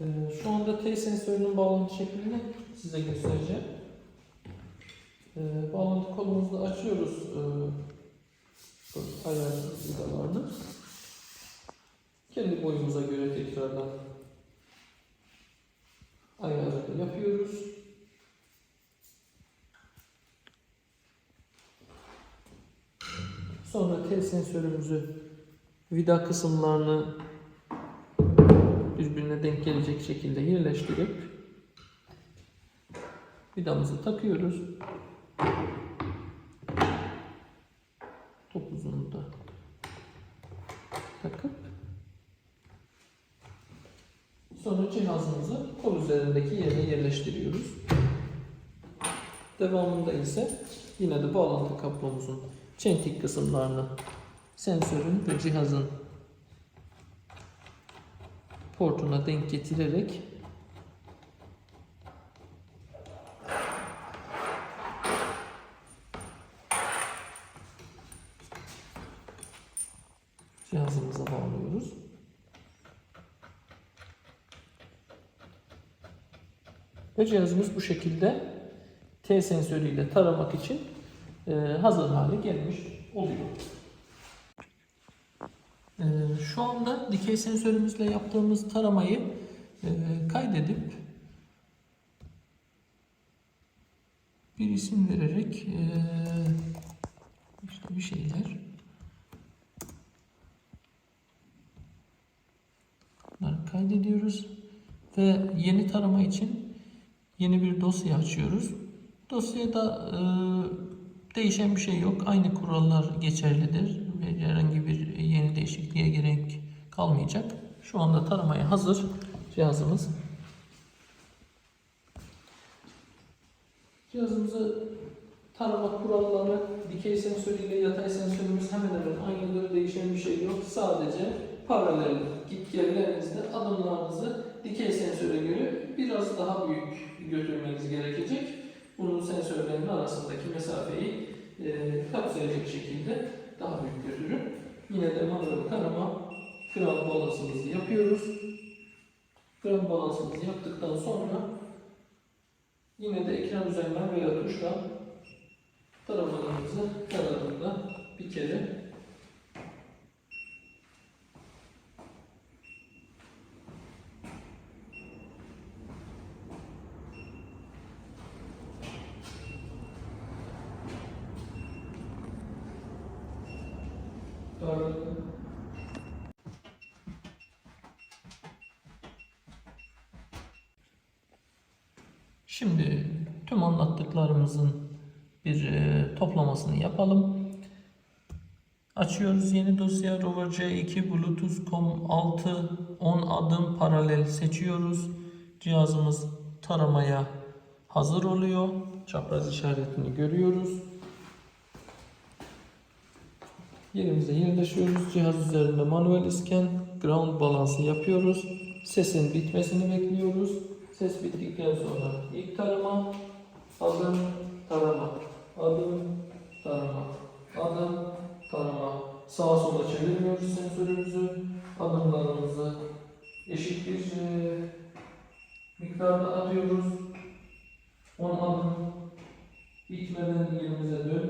Ee, şu anda T sensörünün bağlantı şeklini size göstereceğim. Ee, bağlantı kolumuzu açıyoruz. Ee, bu ayar vidalarını. Kendi boyumuza göre tekrardan ayarını yapıyoruz. Sonra T sensörümüzü vida kısımlarını denk gelecek şekilde yerleştirip vidamızı takıyoruz. Topuzunu da takıp sonra cihazımızı kol üzerindeki yerine yerleştiriyoruz. Devamında ise yine de bağlantı kablomuzun çentik kısımlarını sensörün ve cihazın portuna denk getirerek cihazımıza bağlıyoruz. Ve cihazımız bu şekilde T sensörüyle taramak için e, hazır hale gelmiş oluyor. E, şu anda dikey sensörümüzle yaptığımız taramayı e, kaydedip bir isim vererek e, işte bir şeyler bunları kaydediyoruz ve yeni tarama için yeni bir dosya açıyoruz. Dosyada e, değişen bir şey yok. Aynı kurallar geçerlidir herhangi bir yeni değişikliğe gerek kalmayacak. Şu anda taramaya hazır cihazımız. Cihazımızı tarama kuralları dikey sensörü ile yatay sensörümüz hemen hemen aynıdır. Değişen bir şey yok. Sadece paralel git gellerinizde adımlarınızı dikey sensöre göre biraz daha büyük götürmeniz gerekecek. Bunun sensörlerin arasındaki mesafeyi e, kapsayacak şekilde daha büyük götürün. Yine de manuel tarama kral balansımızı yapıyoruz. Kral balansımızı yaptıktan sonra yine de ekran üzerinden veya tuşla taramalarımızı kararında bir kere Şimdi tüm anlattıklarımızın bir e, toplamasını yapalım. Açıyoruz yeni dosya Rover C2 Bluetooth COM 6 10 adım paralel seçiyoruz. Cihazımız taramaya hazır oluyor. Çapraz işaretini görüyoruz. Yerimize yerleşiyoruz. Cihaz üzerinde manuel isken ground balansı yapıyoruz. Sesin bitmesini bekliyoruz. Ses bittikten sonra ilk tarama, adım, tarama, adım, tarama, adım, tarama. Sağa sola çevirmiyoruz sensörümüzü. Adımlarımızı eşit bir e, miktarda atıyoruz. 10 adım bitmeden yerimize dönmüyoruz.